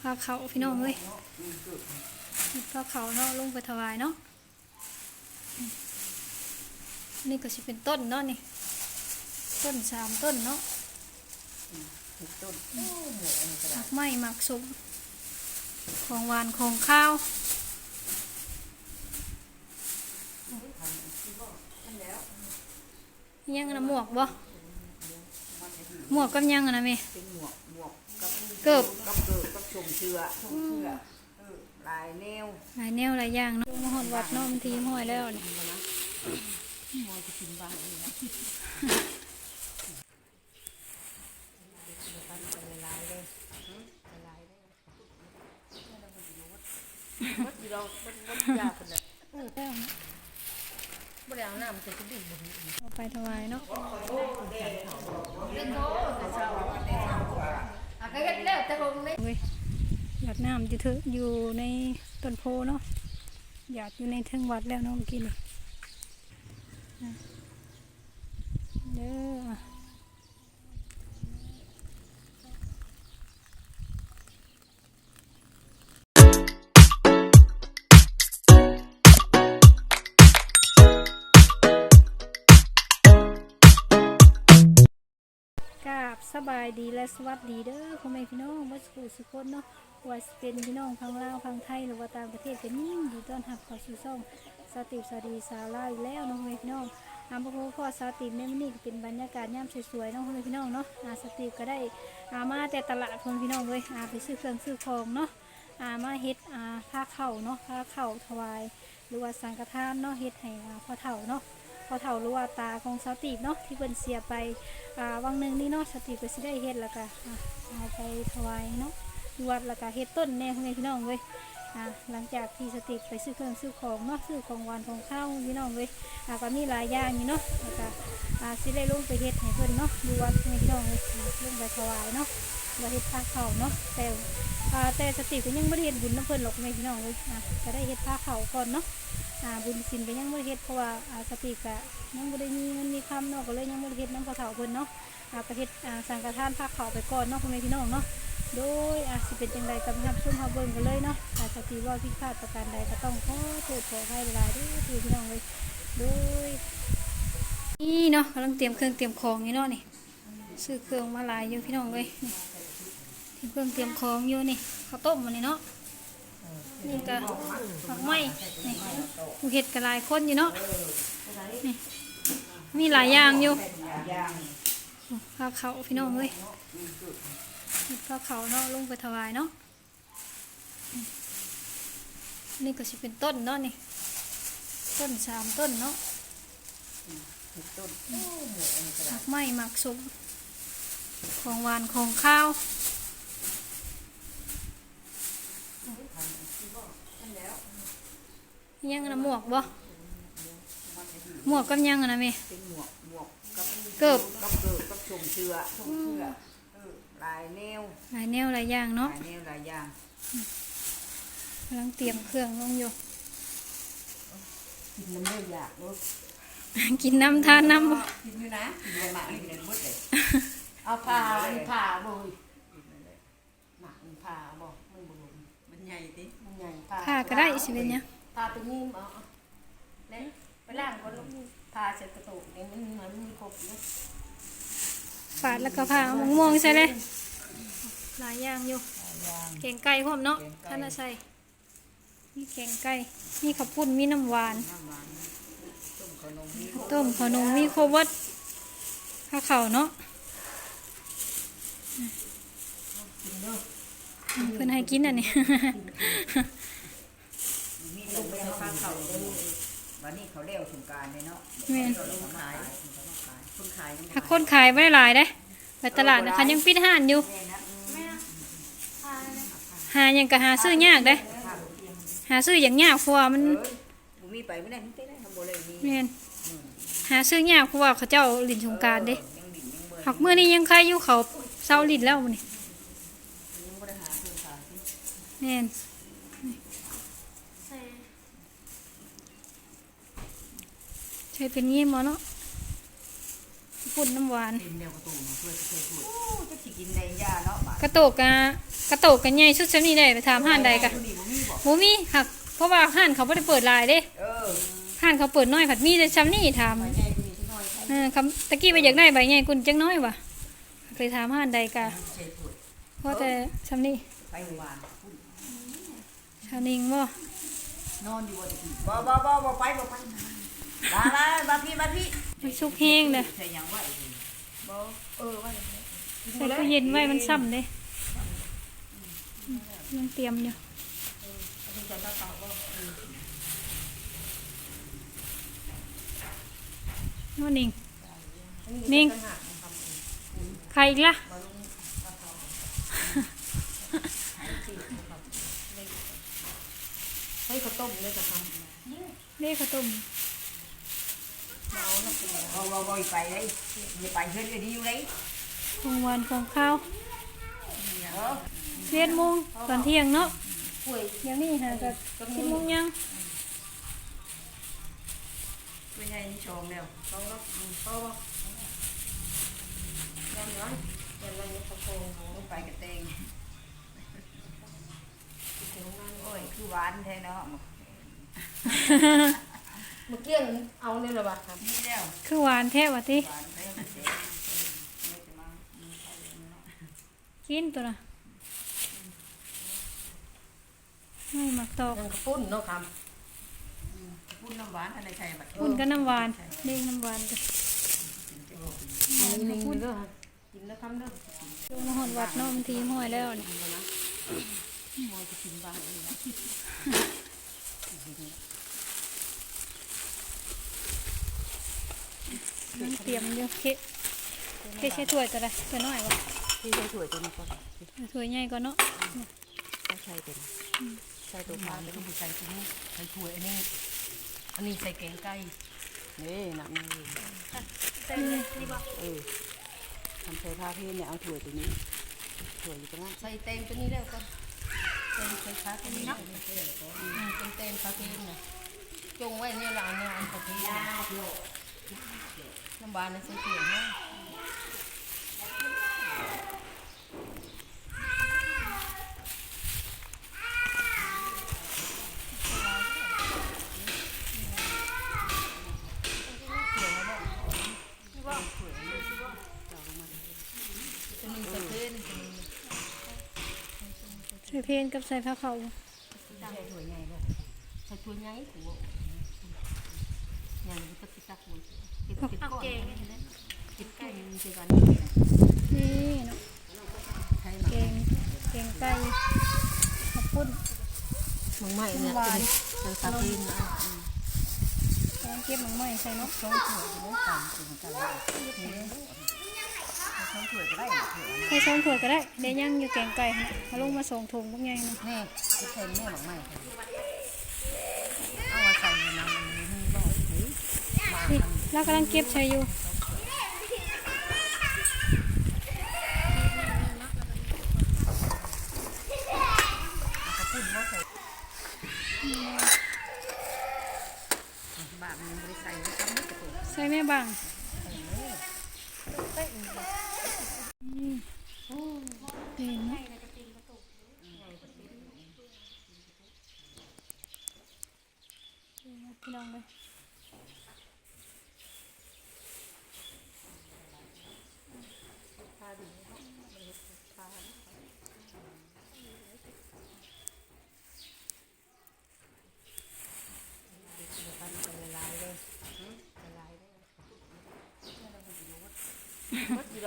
พาเขาพี่น้องเอ้ยพาเขาเนาะลงไปถวายเนาะนี่ก็สิเป็นต้นเนาะนี่ ต้นสามต้นเนาะต้นโอ้หมูอันนี้ก็หไม้หมักสุมของหวานของข้าวยังนะหมวกบ่หมวกกับยังนะเมวกหมวกกับเกิบกับเกิบกับ ชมเชือชมเชือเออลายแนวหลายแนวหลายอย่างเนาะมาหอดวัดเนาะบางทีห้อยแล้วนี่มอยจะกินบ้างนี่นะลายเลยลายเลยวัดอยู่เราวัดวัดยาคนละแล้วเนาะบ่ได้เอาน้ำมันจะดิ้นบ่ดีเอาไปถวายเนาะอะก็เฮ็ดแล้วแต่ผมนี่เว้ ยาดน้ำอยู่เถอะอยู่ในต้นโพเนาะหยาดอยู่ในเทิงวัดแล้วเนาะเมื่อกี้นี่นะเด้อกราบสบายดีและสวัสดีเด้อพ่อแม่พี่น้องมาสักครู่สุกคนเนาะ ว่าเป็นพี่น้องพังลาวพังไทยหรือว่าต่างประเทศก็ยินดีต้อนรับเข้าสู่ช่องสติปสวัสดีสาวลาวอีกแล้วน้องเมพี่น้องอาพ่อพ่อสติปในมื้อนี้ก็เป็นบรรยากาศย่ำสวยๆน้องเมพี่น้องเนาะอาสติปก็ได้อามาแต่ตลาดพ่อแม่พี่น้องเลยอาไปซื้อเครื่องซื้อของเนาะอามาเฮ็ดอาผ้าเข่าเนาะผ้าเข่าถวาย หรือว่าสังฆทานเนาะเฮ็ดให้อาพ่อเฒ่าเนาะพ่อเฒ่ารือว่าตาของสติปเนาะที่เพิ่นเสียไปอ่าวังหนึ่งนี่เนาะสติก็สิได้เฮ็ดแล้วก็อ่าเอาไปถวายเนาะ ที่วัดแล้วก็เฮ็ดต้นแน่พ่อแม่พี่น้องเว้ยอ่าหลังจากที่สติไปซื้อเครื่องซื้อของเนาะซื้อของหวานของข้าวพี่น้องเว้ยอ่าก็มีหลายอย่างอยู่เนาะแล้วก็อ่าสิได้ลงไปเฮ็ดให้เพิ่นเนาะอยู่วัดพ่อแม่พี่น้องเว้ยอ่าลงไปถวายเนาะว่าเฮ็ดผ้าขาวเนาะแต่อ่าแต่สติก็ยังบ่ได้เฮ็ดบุญน้ำเพิ่นหรอกพ่อแม่พี่น้องเว้ยอ่าก็ได้เฮ็ดผ้าขาวก่อนเนาะอ่าบุญศีลก็ยังบ่ได้เฮ็ดเพราะว่าอ่าสติก็ยังบ่ได้มีเงินมีคำเนาะก็เลยยังบ่ได้เฮ็ดน้ำพ่อเฒ่าเพิ่นเนาะอาประเทศอ่าสังฆทานภาคเขาไปก่อนเนาะพ่อแม่พี่น้องเนาะ โดยอาสิเป็นจังใดกับทับชุ่มฮาเบิ้งกันเลยเนาะอาสติว่าพิพาทประการใดก็ต้องขอโทษขอให้หลายด้วยพี่น้องเลยโดยนี่เนาะกำลังเตรียมเครื่องเตรียมของนี่เนาะนี่ซื้อเครื่องมาลายอยู่พี่น้องเลยนี่เตรียมเครื่องเตรียมของอยู่นี่ข้าวต้มมันนี่เนาะนี่ก็ผักไม้นี่ผู้เห็ดก็หลายคนอยู่เนาะนี่มีหลายอย่างอยู่ย่างพาเขาพี่น้องเลย พาเขาเนาะลงไปถวายเนาะนี่ก็สิเป็นต้นเนาะนี่ ต้นสามต้นเนาะต้นโอ้หมูอันนี้ก็หได้มักไม้หมักสุมของหวานของข้าวยังนะหมวกบ่หมวกกับยังอะนะแม่เป็นหมวกหมวกกับเกิบกับเกิบกับชมเชือชมเชือเออ ลายแนวหลายแนวหลายอย่างเนาะลายแนวหลายอย่างกำลังเตรียมเครื่องลงอยู่กินน้ำเลือดอยากรสกินน้ำทานน้ำบ่กินอยู่นะกินเลยหมากกินเลยหมดเลยเอาผ่าอันผ่าบ่ยหมากอันผ่าบ่มันบ่ลงมันใหญ่ติมันใหญ่ผ่าผ้าก็ได้สิเป็นยังผ่าตัวนี้เอาเอาเล่นไปล่างก็ลูกผ่าเสร็จกระตุกนี่มันเหมือนมีครบเลย ฝาดแล้วก็ผ้ามะม่วงใช่เลยหลายอย่างอยู่ย่างแกงไก่พร้อมเนาะแกงไก่ท่านน่ะใส่มีแกงไก่มีข้าวปุ้นมีน้ำหวานน้ำหวานต้มขนมมีข้าวต้มขนมมีโครบเวัดข้าวเข่าวเนาะกินเด้อเพิ่นให้กินอันนี้มีลงไปเอาข้าวเขาเด้อวันนี้เขาเลี้ยวสงกรารเลยเนาะแม่นเขาลงขายคนขายยังถ้าคนขายไม่ได้หลายเด้ ไปตลาดนะคะยังปิดห้านอยู่แม่นะอืมหายังก็หาซื้อยากเด้หาซื้ออย่างยากเพราะว่ามันเมีไปไม่ได้ไม่ได้ทำบ่เลยมีแม่นหาซื้อยากเพราะว่าเขาเจ้าลินสงการเด้ยังดิ่งยังเมื่อนี้ยังใครอยู่เขาเซาลินแล้วนี่เพื่อนขายที่แม่นใช่เป็นงี้หมอเนาะ ปุพุ่นน้ำหวานกินเดียวกระตูนเพื่อจะเคยพูดจะสิกินในยาเนาะบาดกระโตกกะกระโตกกันใหญ่ชุดซำนี้ได้ไปถามห้านใดกะนี่บ่มีบ่บ่มีหักเพราะว่าห้านเขาบ่ได้เปิดหลายเด้เออห้านเขาเปิดน้อยผัดมีแต่ซำนี้ถามไปใหญ่กว่านี้สักหน่อยไปเออคำตะกี้ไปอยากได้ใบใหญ่กุนจังน้อยว่ะไปถามห้านใดกะเชยพูดเพราะแต่ซำนี้ไปหวานชาวนิงบ่นอนอยู่บ่ได้บ่บ่บ่บ่ไปบ่ไปลาลาบาพี่บาพี่ มันสุกแห้งเด้อใส่หยังไว้บ่เออว่าใส่ตู้เย็นไว้มันซ้ำเด้มันเตรียมอยู่นู่นนิงนิงใครอีกล่ะเฮ้ยข้าวต้มเลยจะทเด้ข้าวต้มำ บ่บ่บ่ไปเลยอย่าไปเฮ็ดก็ดีอยู่เลยของหวานของข้าวเออเวียนโมงตอนเที่ยงเนาะป่วยเดี๋ยวนี้หากับสิบโมงยังเป็นไงนี่ชมแล้วชมแล้วชมแล้วยังย้อนยังมันยังโค้งลงไปกับเตงโอ้ยคือหวานแท้เนาะเมื่อกี้เอาเนี่ยเลยว่ะครับนี่แล้วคือหวานแท้ว่ะติหวานแท้เตงไม่จะมากินตัวน่ะไม่หมักตอกยังกระปุ้นเนาะครับพูดน้ำหวานอะไรใช่บัดอุ่นกับน้ำหวานเด้งน้ำหวานจ้ะอันนี้หนึ่งเด้อกินแล้วคำเด้อลงมาหอนวัดเนาะมันทีห้อยแล้วนี่มอยจะกินบ้างนี่นะ มันเตรียมอยู่เคเคใช้ถ้วยตัวใดตัวน้อยวะที่ใช้ถ้วยตัวนี้ก่อนถ้วยใหญ่กว่าเนาะต้องใช้เป็นใส่ตัวปลาแล้วก็ใส่ตัวนี้ใส่ถ้วอันนี้อันนี้ใส่แกงไก่นี่น้ำนี่ใส่เลยนี่บ่เออทำใส่ผ้าเพี้ยนเนี่ยเอาถ้วตัวนี้ถ้วอยู่ตรงนั้นใส่เต็มตัวนี้แล้วก็เต็มใส่ผ้าตัวนี้เนาะเป็นเต็มผ้าเพี้ยนนะจงไว้เนี่ยละเนี่ยอันผ้าเพี้ย นน้ำบานนะใส่เกลือเนาะจะมีสะเพนจะมีใส่เพนกับใส่ผ้าเขาวใส่ถั่วใหญ่เลยใส่ถั่วใหญ่ถั่วใหญ่ก็ กหัวติดติดก้อนติดก้อนมันจะกันนี่เนาะใช่แกงแกงไก่ข้าวปุ้นมังม่เนี่ยเป็นสะเพนนะแกงเก็บหมังไม้ใส่เนาะช่องถั่วจะได้กันถึงกันนี่ช่องถั่วจะได้ถั่วใส่สองถ้วก็ได้เดี๋ยวยังอยู่แกงไก่หั่นน่ะเอาลงมาส่งถุงพวกใหญ่เนาะนี่ใส่แม่มังไม่เอามาใส่น้ำมันนี่บ่อยมา นี่เรากำลังเก็บใช้อยู่ใส่ไม่ได้ใส่ไม่ต้องไม่กระปุกใส่แม่บังเด่นเนาะพี่น้องเลย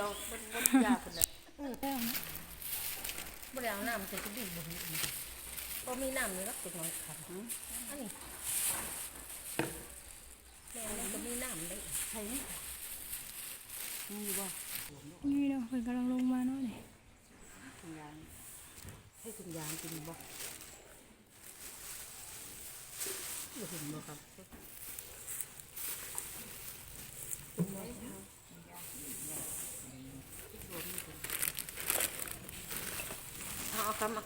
เรามัดมัดยากคนละแล้วนะบ่ได้เอาน้ำใส่กระดิ่งบ่มีบ่มีน้ำนี่รักติดน้องขันอันนี้แม่มันก็มีน้ำได้ใช่นี่มีบ่นี่เนาะเพิ่นกำลังลงมาเนาะนี่ถุงยางให้ถุงยางกินบ่บ่เห็นบ่ครับ คำอะ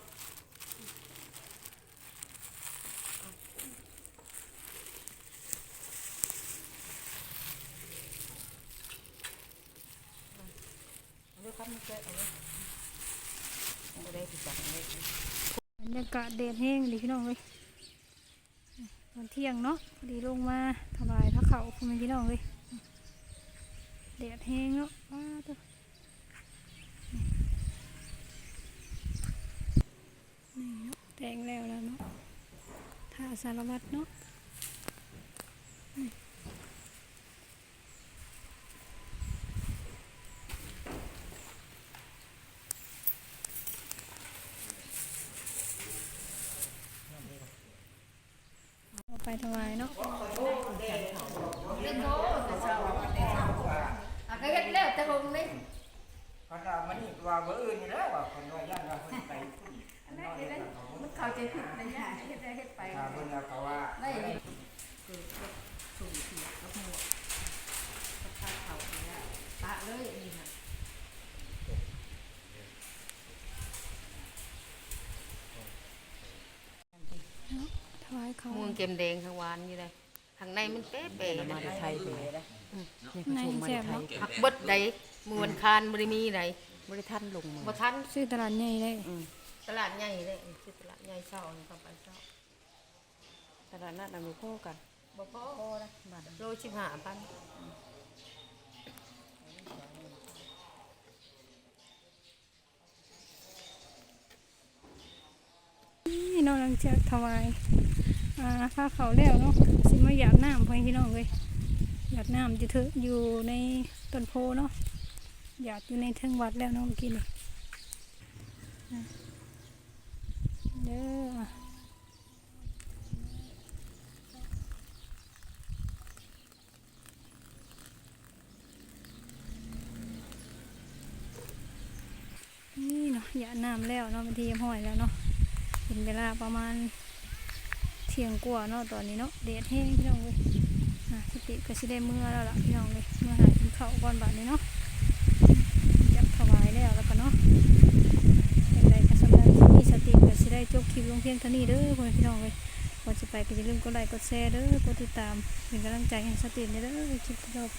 แกะเอาไว้บ่ได้ติดจังเลยบรรยากาศแดดแห้งดีพี่น้องเลยตอนเที่ยงเนาะพอดีลงมาทำลายพระเขาพ่อแม่พี่น้องเลยแดดแห้งเนาะว้าตัวนี่ เนาะแต่งแล้วแล้วเนาะท่าสารวัตรเนาะเอาไปถวายเนาะเล่นโตแต่เช้าแต่เช้าอะก็เฮ็ดแล้วแต่หงนี่เขาจะมันนี่ว่าเบอร์อื่นนี่แล้วว่าคนว่าย่านว่าเพิ่นไป อันนั้นนี่เขามันเข้าใจผิดนะเนี่ยเฮ็ดได้เฮ็ดไปถ้าเพิ่นว่าเขาว่าได้คือสูงเสียกับหมวกกับผ้าขาเนี่ยตะเลยอันนี้ค่ะถวายเขาม่งเกมแดงข้างวานนี่เลยข้างในมันเป๊ะๆมานะแต่ไทยไปได้ในแจ่มเนาะหักบดใดมือวันคานบ่ได้มีใดบ่ได้ทันลงมือบ่ทันซื้อตลาดใหญ่เลย ตลาดใหญ่เลยคือตลาดใหญ่เช้านี่เข้าไปเช้าตลาดนัดน่ะมีพ่อกันบ่พอนะโลสิบห้าพันนี่เนาะหลังจากถวายอ่าผ้าเขาวแล้วเนาะสิมาหยาดน้ำพ่อพี่น้องเลยหยาดน้ำจะเถอะอยู่ในต้นโพเนาะหยาดอยู่ในเทิงวัดแล้วเนาะเมื่อกี้นี่อะเด้อนี่เน้ำแล้วเนาะบางทีห้อยแล้วเนาะเป็นเวลาประมาณเที่ยงกว่าเนาะตอนนี้เนาะแดดแห้งพี่น้องเลยอะสติก็สิได้เมื่อแล้วล่ะพี่น้องเลยเมื่อหากินข้าวก่อนบัดนี้เนาะจับถวายแล้วแล้วก็เนาะเป็นไรก็สำหรับที่มีสติก็สิได้จบคลิปลงเพียงเท่านี้เด้อพ่อพี่น้องเลยก่อนจะไปก็อย่าลืมกดไลค์กดแชร์เด้อกดติดตามเป็นกำลังใจให้สติเด้อคลิปต่อไป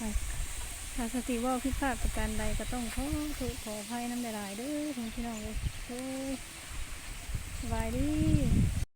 ถ้าสติว่าผิดพลาดประการใดก็ต้องขอโทษขออภัยน้ำหลายๆเด้อพี่น้องเลยโอ้ยสบายดี